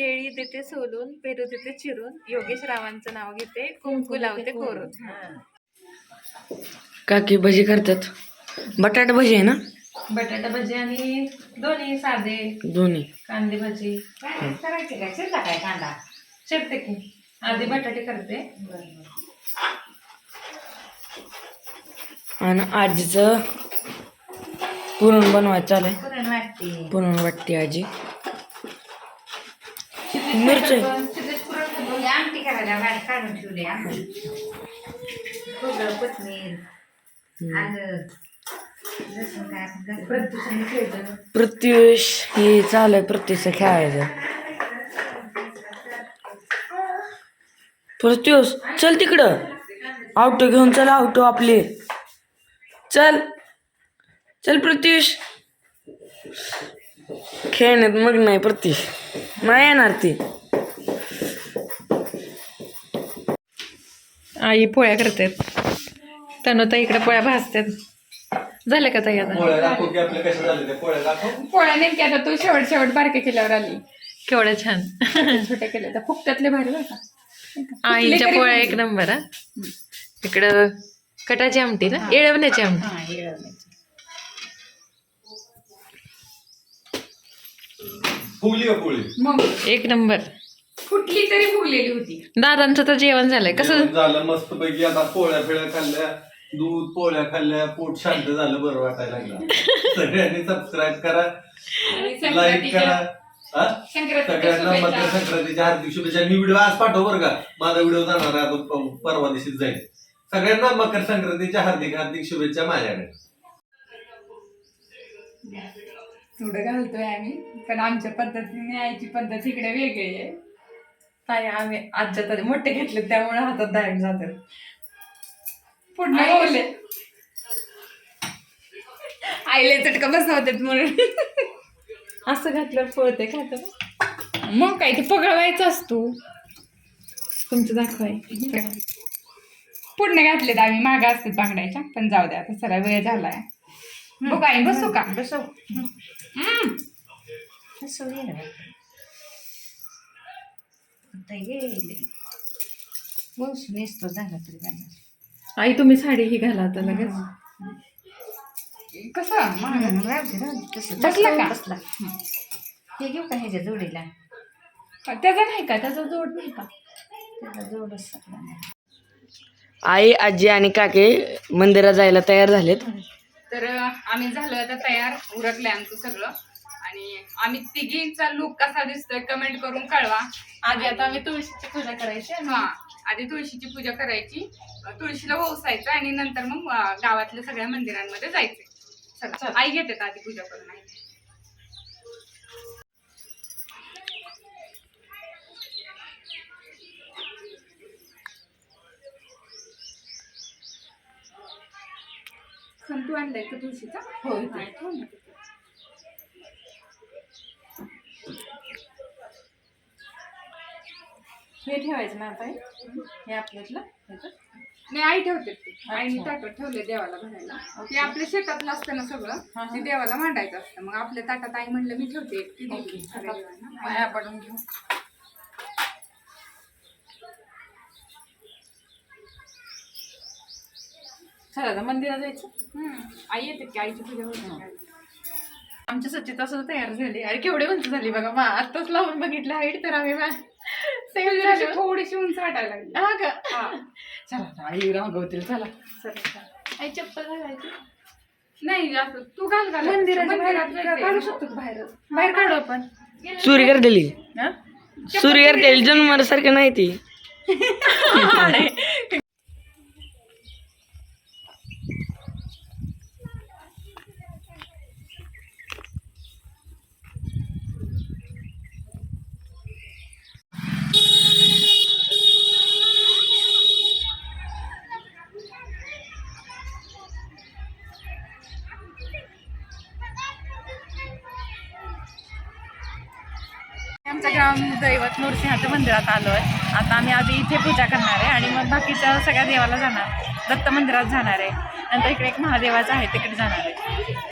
केळी देते सोलून पेरू देते चिरून. योगेश रावांचं नाव घेते. कुंकू लावते कोरून. काकी भजी करतात. बटाटा भजी आहे ना? बटाटा भजी आणि दोन्ही साधे. दोन्ही. कांदे भजी. काय करायचे काय? काय कांदा? चिरते की. आधी बटाटे करते. आणि आजीचं पुरण बनवायचं चालू पुरण वाटते. पुरण वाटते आजी. मिरची. आमटी करायला काढून ठेवली आमटी खोबरं कोथमीर आलं प्रत्युष हे चालू प्रत्युष खेळायचं. प्रत्युष चल तिकडं. आवटो घेऊन चल आवटो आपले. चल. चल प्रत्युष. खेळण्यात मग नाही प्रत्युष. नाही येणार ती. आई पोळ्या करतात. तनुता इकडे पोळ्या भाजतात. झाल्या का ताई आता? पोळ्या दाखव की आपल्या कशा झाले ते पोळ्या दाखव. पोळ्या नेमक्या आता तू शेवट शेवट बारके केल्यावर आली. केवढ्या छान. छोटे केले तर फुकट्यातले भारी बरं का. आईच्या तरी पोळ्या भारी. एक नंबर हा. इकडं कटाची आमटी ना? येळवण्याची आमटी. हा, घालायचं. फुगली का पोळी मग. एक नंबर. कुठली तरी फुगलेली होती. दादांचं तर जेवण झालंय. कसं? जेवण झालं मस्त पैकी आता पोळ्या फिळ्या खाल्ल्या दूध पोळ्या खाल्ल्या पोट शांत झालं बरं वाटायला लागलं. सगळ्यांनी सबस्क्राईब करा आणि लाईक करा. संक्रांतीच्या हा? संक्रांतीच्या सगळ्यांना मकर शुभेच्छा. संक्रांतीच्या हार्दिक शुभेच्छा. मी व्हिडिओ आज पाठव बरं का. माझा व्हिडिओ जाणार आहे आता प- परवा दिवशीच जाईल. सगळ्यांना मकर संक्रांतीच्या हार्दिक हार्दिक शुभेच्छा माझ्याकडे. थोडं घालतोय आम्ही पण आमच्या पद्धतीने आईची पद्धत इकडे वेगळी आहे. ताई आम्ही आजच्या तरी मोठे घेतले त्यामुळे हातात डायरेक्ट जातात. पुढे बोलले. आईला चटका बसवतात म्हणून. असं घातलं पळते खात. मग काय ते पगळवायचं असतो. तुमचं दाखवाय पुढे घातलेत आम्ही मागा असतात बांगड्याच्या पण जाऊ द्या आता सरा वेळ झालाय. बघू आई बसू का? बसव हम्म. नेसतो झाला तरी झाला आई तुम्ही साडी ही घाला आता लगेच. कसं? बसला. हे घेऊ का ह्याच्या जोडीला? त्याचा नाही का? त्याचा जोड नाही का? त्याचा जोडच सापडा नाही. आई आजी आणि काके मंदिरात जायला तयार झालेत. तर आम्ही झालो आता तयार उरकले आमचं सगळं. आणि आम्ही तिघींचा लुक कसा दिसतोय कमेंट करून कळवा. आधी आता आम्ही तुळशीची पूजा करायची हा आधी तुळशीची पूजा करायची. तुळशीला वसायचं आणि नंतर मग गावातल्या सगळ्या मंदिरांमध्ये जायचे आई घेतात आधी पूजा करून संतू आणलाय का तुळशीचा हो हा, ठेव ना. हे ठेवायचं ना आता हे? हे आपल्यातलं? नाही आई ठेवते ते आईने ताटात ठेवले देवाला भरायला ते आपल्या शेतातलं असतं ना सगळं हा. ते देवाला मांडायचं असतं मग आपल्या ताटात आई म्हणलं मी ठेवते ती दिली सगळ्या देवांना. पाया पडून घेऊ चला आता मंदिरात जायचं. आई येते की आईची पूजा होते. आमच्या सचित असं तयार झाली. अरे केवढे उंच झाली बघा. मा आत्ताच लावून बघितलं हाईट तर आम्ही मा- same तुझी अशी झाली. थोडीशी उंच वाटायला लागली. हा का? हा. चला आता आई रागवतील. चला. चला चला. आई चप्पल घालायची? नाही असं तू घाल घाल. मंदिराच्या बाहेर काढू शकतो का बाहेर? बाहेर काढू आपण. चोरी करतेली. हा? चोरी जन्मार सारखं नाही ती. आमच्या ग्रामदैवत नृसिंहाच्या मंदिरात आलो आहे आता आम्ही आधी इथे पूजा करणार आहे आणि मग बाकीच्या सगळ्या देवाला जाणार. दत्त मंदिरात जाणार आहे. नंतर इकडे एक महादेवाचं आहे तिकडे जाणार आहे.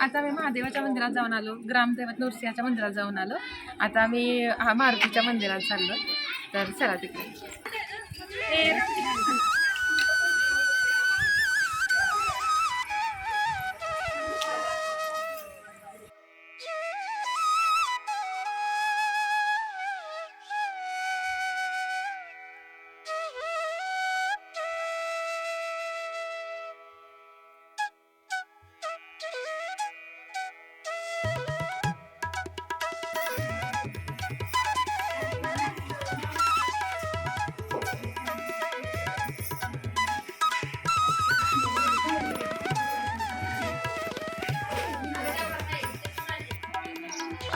आता मी महादेवाच्या मंदिरात जाऊन आलो. ग्रामदेवत नृसिंहाच्या मंदिरात जाऊन आलो. आता मी हा मारुतीच्या मंदिरात चाललो तर चला तिकडे.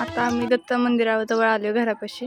आता आम्ही दत्त मंदिराजवळ आलो घरापाशी.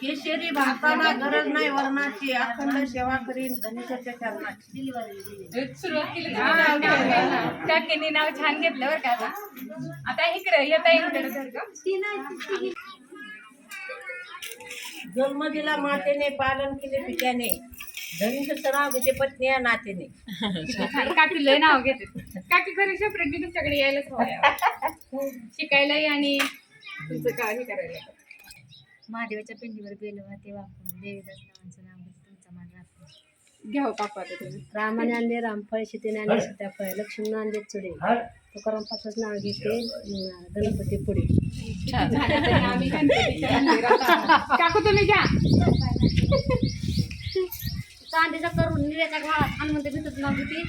केशरी भाताला गरज नाही वरणाची अखंड सेवा करीन धनिकाच्या चरणाची. सुरुवात केली काकीने नाव छान घेतलं बरं का आता. इकडे येता इकडे. जन्म दिला मातेने पालन केले पित्याने. नाव घेते पत्नी या नातेने. काकी लय नाव घेते काकी खरी सेपरेट मी तुमच्याकडे यायलाच हवं शिकायलाही आणि तुमचं काय हे करायला? महादेवाच्या पिंडीवर बेल ते वापरून देवीदास नावांचं नाव घेत तुमचा मान घ्यावं कापा आता तुम्ही. रामाने आणले रामफळ सीतेने आणले सीताफळ लक्ष्मण आणले चुडे. तुकाराम पाचच नाव घेते अं, गणपती पुढे. झालं तरी आम्ही गणपतीच्या मंदिरात आलो. काकू तुम्ही घ्या. चांदीचा करून निऱ्याच्या घाळात हनुमंत भेटत नाव वेळा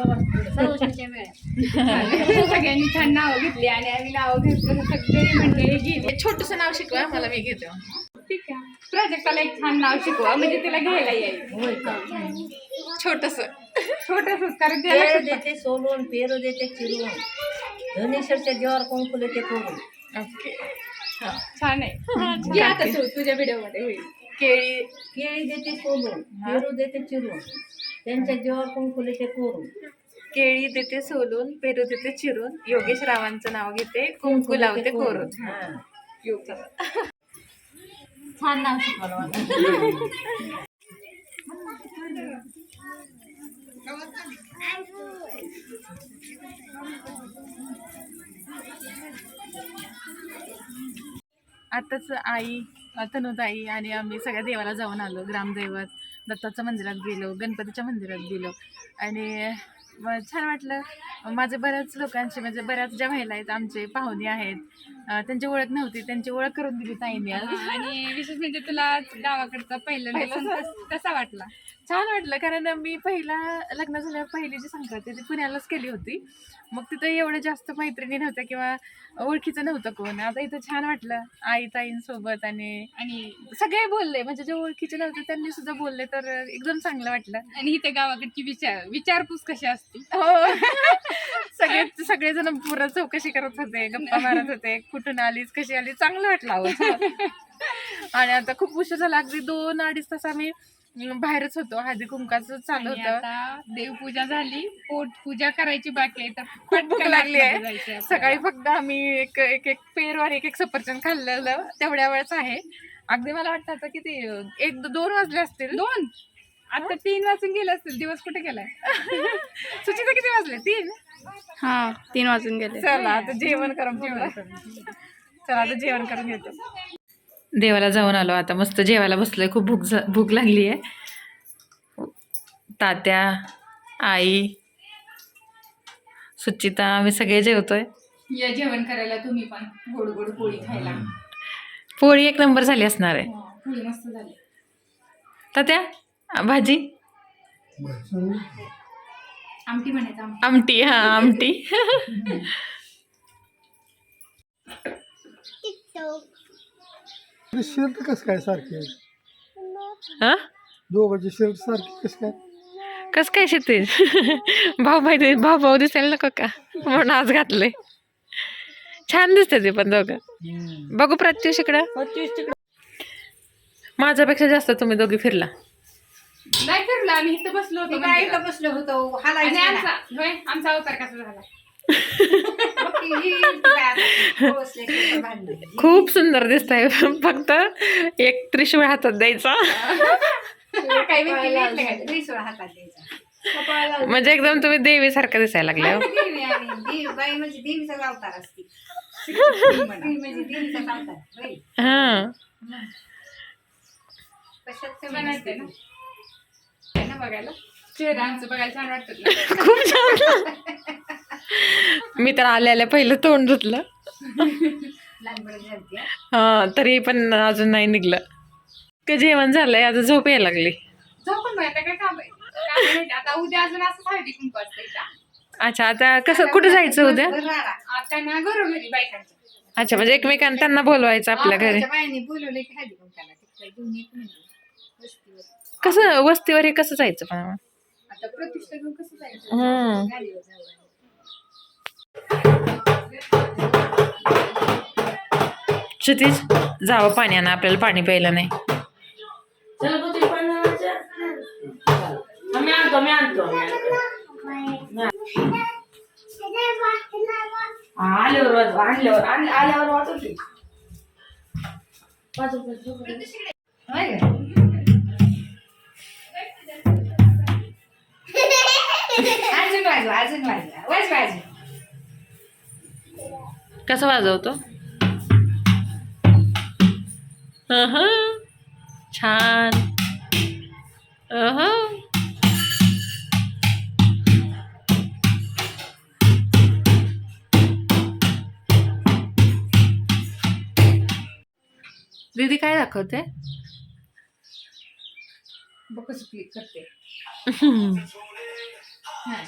सगळ्यांनी छान नाव घेतली आणि आम्ही नाव घेतलं. सगळी मंडळी गेली छोटंसं नाव शिकवा मला मी घेते. ठीक आहे. प्राजक्ताला एक छान नाव शिकवा म्हणजे तिला घ्यायला येईल. छोटंसं. छोटस कारण त्याला देते सोलून पेरू देते चिरून. धनेश्वरच्या जीवावर कुंकू देते करून ओके. छान आहे. तू तुझ्या व्हिडिओमध्ये होईल. केळी. केळी देते सोलून पेरू देते चिरून. त्यांच्या जीवावर कुंकू देते कोरून. केळी देते सोलून पेरू देते चिरून. योगेश रावांचं नाव घेते कुंकू लावते कोरून. हा. छान नाव शिकवलं मला. आताच आई तनुताई आणि आम्ही सगळ्या देवाला जाऊन आलो ग्रामदैवत दत्ताच्या मंदिरात गेलो गणपतीच्या मंदिरात गेलो. आणि छान वाटलं. माझे बऱ्याच लोकांचे म्हणजे बऱ्याच ज्या महिला आहेत आमचे पाहुणे आहेत त्यांची ओळख नव्हती त्यांची ओळख करून दिली ताईंनी आणि विशेष म्हणजे तुला गावाकडचा पहिला कसा वाटला? छान वाटलं कारण मी पहिला लग्न झाल्यावर पहिली जी संक्रांती ती पुण्यालाच केली होती. मग तिथं एवढं जास्त मैत्रिणी नव्हत्या किंवा ओळखीचं नव्हतं कोण. आता इथं छान वाटलं आई ताईंसोबत आणि आणि सगळे बोलले म्हणजे जे ओळखीचे नव्हते त्यांनी सुद्धा बोलले तर एकदम चांगलं वाटलं. आणि इथे गावाकडची विचार विचारपूस कशी असते? हो. सगळे सगळेजण पुरं चौकशी करत होते गप्पा मारत होते कुठून आलीस कशी आली चांगलं वाटलं. आणि आता खूप उशीर झाला अगदी दोन अडीच तास आम्ही बाहेरच होतो. हळदी कुंकाचं चालू आणि होतं. आता देवपूजा झाली. पोट पूजा करायची बाकी आहे तर खूप भूक पटकन लागली आतमध्ये आहे. आपल्याला. सकाळी फक्त आम्ही एक एक एक पेरू आणि एक एक सफरचंद खाल्लेलं तेवढ्या वेळच आहे. अगदी मला वाटतं आता किती एक दोन वाजले असतील. दोन? आता तीन वाजून गेले असतील. दिवस कुठे गेलाय? सुचिता किती वाजले? तीन? हा तीन वाजून गेले. चला आता जेवण करून जेवण चला आता जेवण करून घेतो. देवाला जाऊन आलो. आता मस्त जेवायला बसलोय. खूप भूक झा- भूक लागली आहे तात्या आई सुचिता आम्ही सगळे जेवतोय. या जेवण करायला तुम्ही पण गोड गोड पोळी खायला. पोळी एक नंबर झाली असणार आहे. हो, पोळी मस्त झाली. तात्या भाजी? आमटी म्हणायचं आमटी. आमटी हा आमटी. शर्ट कसं काय सारखे हा? दोघांचे शर्ट सारखे कसं काय? कस काय शेते भाऊ भाई भाऊ भाऊ दिसायला नको का? म्हणून आज घातले छान दिसते ते पण दोघं. बघू प्रत्युष इकडं. माझ्यापेक्षा जास्त तुम्ही दोघी फिरला. नाही फिरलो आम्ही इथं बसलो होतो मी काय मंदिरात. इथं बसलो होतो? आमचा होय आमचा अवतार कसा झाला? खूप सुंदर दिसत आहे फक्त एक त्रिशूळ हातात द्यायचा. म्हणजे एकदम तुम्ही देवीसारखं दिसायला लागले हो. देवी आणि देव बाई म्हणजे देवीचा अवतार असते. देवी म्हणजे. हा. बघायला? चेहरा आमचं बघायला छान वाटत ना खूप छान मी तर आल्या आल्या पहिलं तोंड धुतलं हा. तरी पण अजून नाही निघलं ते जेवण झालंय आता झोप यायला लागली. अच्छा आता कसं कुठं जायचं उद्या अच्छा म्हणजे एकमेकांना त्यांना बोलवायचं आपल्या घरी. कसं वस्तीवर हे कसं जायचं पण क्षितिज जावं पाण्यानं आपल्याला पाणी प्यायला नाही. चला प्रत्युष अजून वाजवा अजून वाजवा. वाजवा अजून कसं वाजवतो? अहं. छान. अहं. दीदी काय दाखवते? बघ क्लिक करते. হ্যাঁ